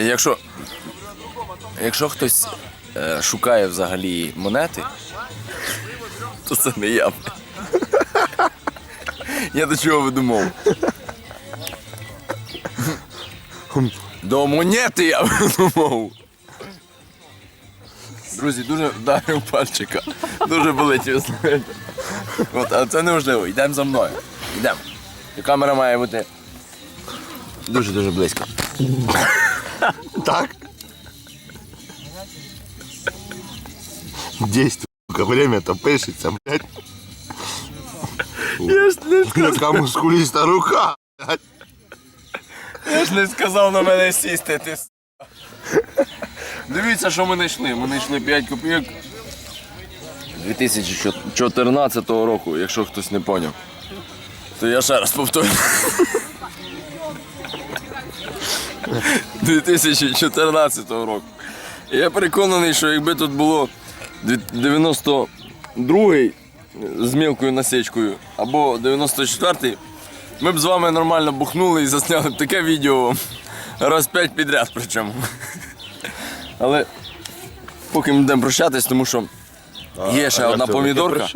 якщо, якщо хтось е, шукає взагалі монети, то це не я. Я до чого веду мову? До монети я веду мову. Друзі, дуже вдарив пальчика. Дуже болить, знаєте. От, але це неможливо. Йдемо за мною. Йдемо. Камера має бути дуже-дуже близько. Так? Действуй, время-то пишется, блядь. Я ж не Така мускуліста рука. блядь. Я ж не сказав на мене сісти, ти с***. Дивіться, що ми знайшли. Ми знайшли 5 копійок 2014 року, якщо хтось не поняв. То я ще раз повторю. 2014 року. І я переконаний, що якби тут було 92-й з мілкою насічкою або 94-й, ми б з вами нормально бухнули і засняли б таке відео раз п'ять підряд причому. Але поки ми йдемо прощатись, тому що є ще А одна помідорка.